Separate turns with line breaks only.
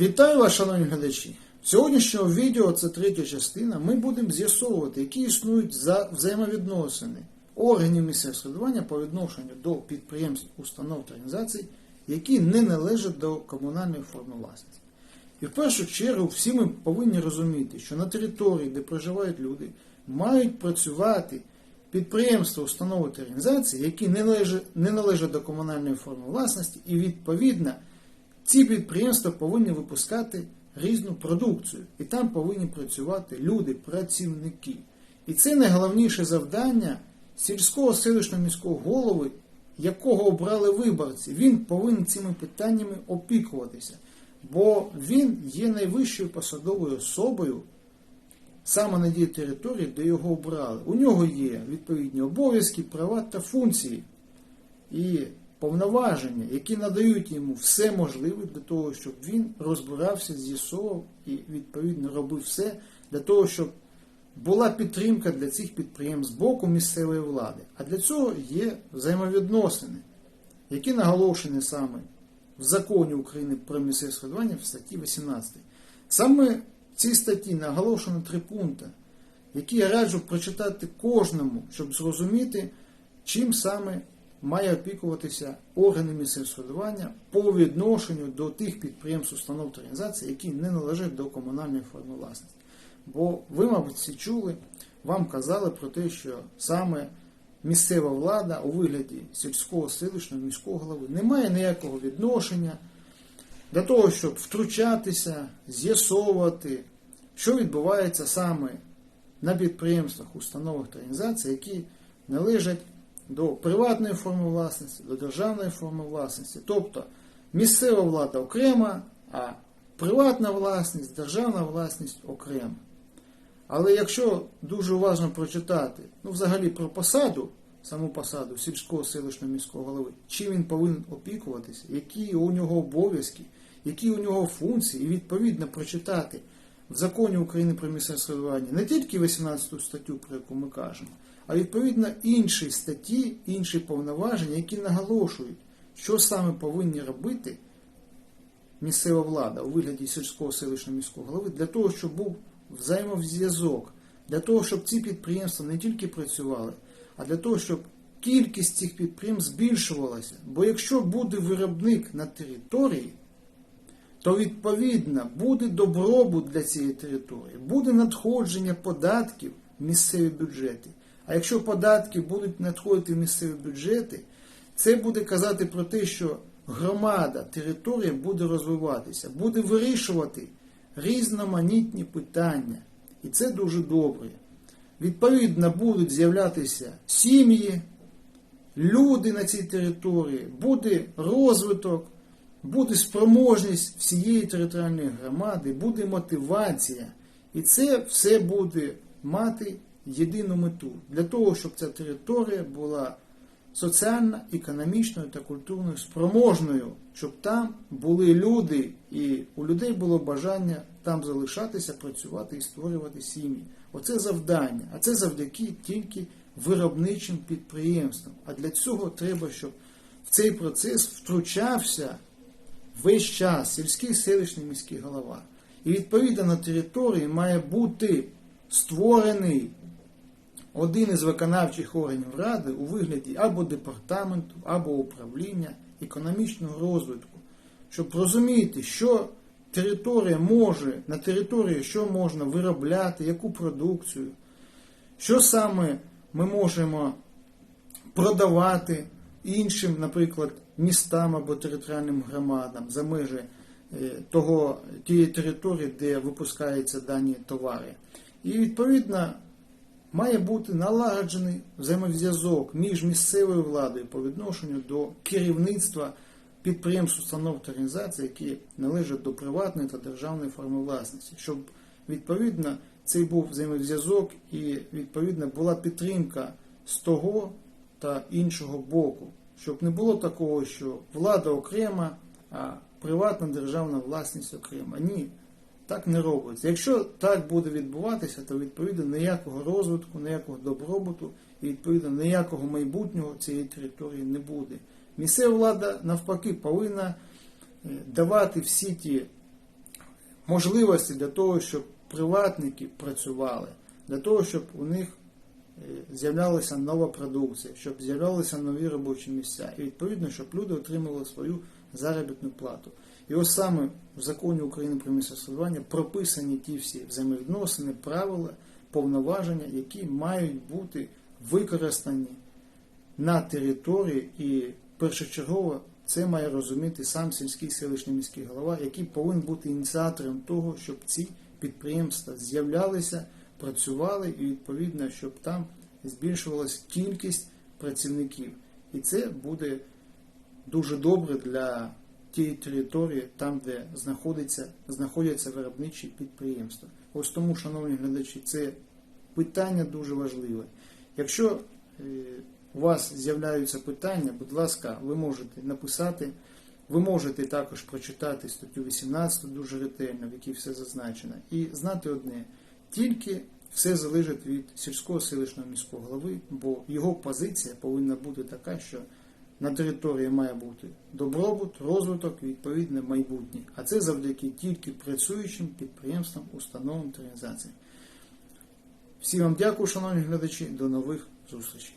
Вітаю вас, шановні глядачі! Сьогоднішнього відео, це третя частина, ми будемо з'ясовувати, які існують за взаємовідносини органів місцевого самоврядування по відношенню до підприємств, установ та організацій, які не належать до комунальної форми власності. І в першу чергу всі ми повинні розуміти, що на території, де проживають люди, мають працювати підприємства, установи та організації, які не належать, не належать до комунальної форми власності, і відповідно ці підприємства повинні випускати різну продукцію, і там повинні працювати люди, працівники. І це найголовніше завдання сільського селищного міського голови, якого обрали виборці. Він повинен цими питаннями опікуватися, бо він є найвищою посадовою особою саме на тій території, де його обрали. У нього є відповідні обов'язки, права та функції і повноваження, які надають йому все можливе для того, щоб він розбирався, з'ясовував і відповідно робив все для того, щоб була підтримка для цих підприємств з боку місцевої влади. А для цього є взаємовідносини, які наголошені саме в законі України про місцеве самоврядування в статті 18. Саме в цій статті наголошено три пункти, які я раджу прочитати кожному, щоб зрозуміти, чим саме має опікуватися органи місцевого самоврядування по відношенню до тих підприємств, установ та організацій, які не належать до комунальної форми власності. Бо ви, мабуть, всі чули, вам казали про те, що саме місцева влада у вигляді сільського селищного міського голови не має ніякого відношення для того, щоб втручатися, з'ясовувати, що відбувається саме на підприємствах, установах та організаціях, які належать до приватної форми власності, до державної форми власності. Тобто місцева влада окрема, а приватна власність, державна власність окрема. Але якщо дуже уважно прочитати, ну, взагалі про посаду, саму посаду сільського селищного міського голови, чим він повинен опікуватися, які у нього обов'язки, які у нього функції, і відповідно прочитати в законі України про місцеве самоврядування не тільки 18 статтю, про яку ми кажемо, а відповідно інші статті, інші повноваження, які наголошують, що саме повинні робити місцева влада у вигляді сільського селищного міського голови для того, щоб був взаємозв'язок, для того, щоб ці підприємства не тільки працювали, а для того, щоб кількість цих підприємств збільшувалася. Бо якщо буде виробник на території, то відповідно буде добробут для цієї території, буде надходження податків в місцеві бюджети. А якщо податки будуть надходити в місцеві бюджети, це буде казати про те, що громада, територія буде розвиватися, буде вирішувати різноманітні питання. І це дуже добре. Відповідно, будуть з'являтися сім'ї, люди на цій території, буде розвиток, буде спроможність всієї територіальної громади, буде мотивація. І це все буде мати єдину мету для того, щоб ця територія була соціально, економічною та культурною спроможною, щоб там були люди, і у людей було бажання там залишатися, працювати і створювати сім'ї. Оце завдання. А це завдяки тільки виробничим підприємствам. А для цього треба, щоб в цей процес втручався весь час сільський селищний міський голова. І відповідно на території має бути створений один із виконавчих органів ради у вигляді або департаменту, або управління економічного розвитку, щоб розуміти, що територія може, на території що можна виробляти, яку продукцію, що саме ми можемо продавати іншим, наприклад, містам або територіальним громадам за межі е, того, тієї території, де випускаються дані товари. І відповідно має бути налагоджений взаємозв'язок між місцевою владою по відношенню до керівництва підприємств, установ та організацій, які належать до приватної та державної форми власності, щоб відповідно цей був взаємозв'язок і відповідно була підтримка з того та іншого боку, щоб не було такого, що влада окрема, а приватна державна власність окрема. Ні. Так не робиться. Якщо так буде відбуватися, то відповідно ніякого розвитку, ніякого добробуту і відповідно ніякого майбутнього цієї території не буде. Місцева влада навпаки повинна е, давати всі ті можливості для того, щоб приватники працювали, для того, щоб у них з'являлася нова продукція, щоб з'являлися нові робочі місця, і відповідно, щоб люди отримали свою заробітну плату. І ось саме в законі України про місце прописані ті всі взаємовідносини, правила, повноваження, які мають бути використані на території, і першочергово це має розуміти сам сільський селищний міський голова, який повинен бути ініціатором того, щоб ці підприємства з'являлися, працювали і відповідно, щоб там збільшувалась кількість працівників. І це буде дуже добре для тієї території, там, де знаходиться, знаходяться виробничі підприємства. Ось тому, шановні глядачі, це питання дуже важливе. Якщо е, у вас з'являються питання, будь ласка, ви можете написати. Ви можете також прочитати статтю 18 дуже ретельно, в якій все зазначено, і знати одне: тільки все залежить від сільського селищного міського голови, бо його позиція повинна бути така, що на території має бути добробут, розвиток відповідне майбутнє. А це завдяки тільки працюючим підприємствам, установам та організаціям. Всім вам дякую, шановні глядачі, до нових зустрічей.